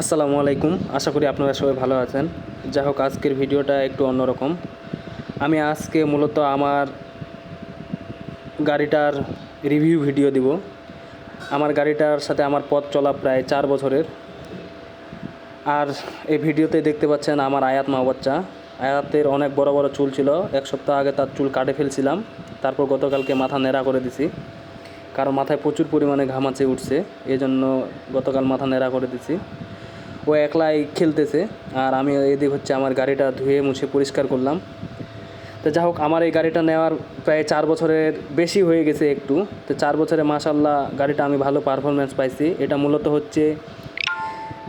আসসালামু আলাইকুম। আশা করি আপনারা সবাই ভালো আছেন। যাই হোক, আজকের ভিডিওটা একটু অন্যরকম। আমি আজকে মূলত আমার গাড়িটার রিভিউ ভিডিও দিব। আমার গাড়িটার সাথে আমার পথ চলা প্রায় চার বছরের। আর এই ভিডিওতে দেখতে পাচ্ছেন আমার আয়াত মা বাচ্চা আয়াতের অনেক বড় বড় চুল ছিল। এক সপ্তাহ আগে তার চুল কাটে ফেলছিলাম। তারপর গতকালকে মাথা নেড়া করে দিছি। কারণ মাথায় প্রচুর পরিমাণে ঘামাচে উঠছে। এই জন্য গতকাল মাথা নেড়া করে দিছি। ও একলাই খেলতেছে আর আমি এদিক হচ্ছে আমার গাড়িটা ধুয়ে মুছে পরিষ্কার করলাম। তো যাই হোক, আমার এই গাড়িটা নেওয়ার প্রায় চার বছরের বেশি হয়ে গেছে একটু। তো চার বছরে মাসাল্লাহ গাড়িটা আমি ভালো পারফরমেন্স পাইছি। এটা মূলত হচ্ছে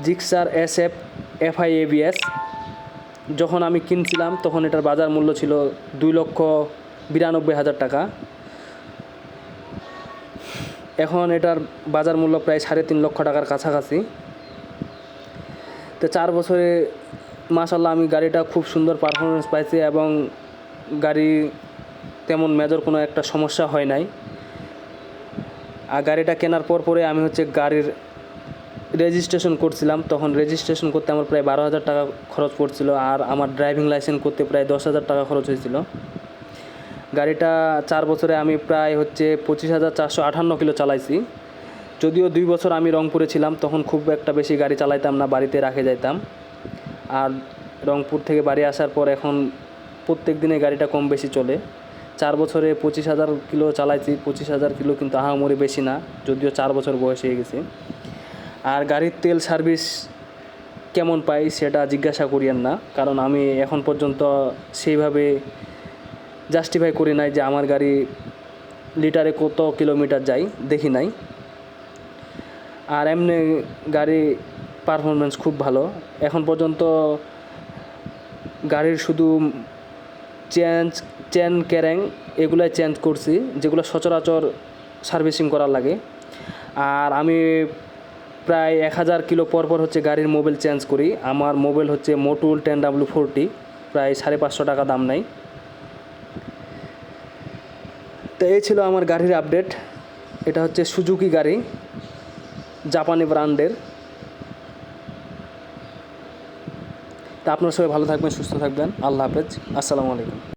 Gixxer S F FI ABS. যখন আমি কিনছিলাম, তখন এটার বাজার মূল্য ছিল দুই লক্ষ বিরানব্বই হাজার টাকা। এখন এটার বাজার মূল্য প্রায় সাড়ে তিন লক্ষ টাকার কাছাকাছি। তো চার বছরে মাসাল্লাহ আমি গাড়িটা খুব সুন্দর পারফরমেন্স পাইছি এবং গাড়ি তেমন মেজর কোনো একটা সমস্যা হয় নাই। আর গাড়িটা কেনার পর পরে আমি হচ্ছে গাড়ির রেজিস্ট্রেশন করছিলাম। তখন রেজিস্ট্রেশন করতে আমার প্রায় বারো হাজার টাকা খরচ পড়ছিল আর আমার ড্রাইভিং লাইসেন্স করতে প্রায় দশ হাজার টাকা খরচ হয়েছিল। গাড়িটা চার বছরে আমি প্রায় হচ্ছে পঁচিশ হাজার চারশো আটান্ন কিলো চালাইছি। যদিও দুই বছর আমি রংপুরে ছিলাম, তখন খুব একটা বেশি গাড়ি চালাইতাম না, বাড়িতে রাখে যাইতাম। আর রংপুর থেকে বাড়ি আসার পর এখন প্রত্যেক দিনে গাড়িটা কম বেশি চলে। চার বছরে পঁচিশ হাজার কিলো চালাইছি, পঁচিশ হাজার কিলো কিন্তু আহামরি বেশি না, যদিও চার বছর বয়স হয়ে গেছে। আর গাড়ির তেল সার্ভিস কেমন পাই সেটা জিজ্ঞাসা করিয়েন না, কারণ আমি এখন পর্যন্ত সেইভাবে জাস্টিফাই করি নাই যে আমার গাড়ি লিটারে কত কিলোমিটার যাই দেখি নাই। আর এমনি গাড়ি পারফরমেন্স খুব ভালো। এখন পর্যন্ত গাড়ির শুধু চেঞ্জ চেন ক্যারেং এগুলাই চেঞ্জ করছি, যেগুলো সচরাচর সার্ভিসিং করার লাগে। আর আমি প্রায় এক হাজার কিলো পর পর হচ্ছে গাড়ির মোবাইল চেঞ্জ করি। আমার মোবিল হচ্ছে মোটুল টেন ডাব্লু ফোরটি প্রায় সাড়ে পাঁচশো টাকা দাম নেয়। তো এই ছিল আমার গাড়ির আপডেট এটা হচ্ছে সুজুকি গাড়ি। জাপানি ব্র্যান্ডের। তা আপনার সবাই ভালো থাকবেন সুস্থ থাকবেন। আল্লাহ হাফেজ। আসসালামু আলাইকুম।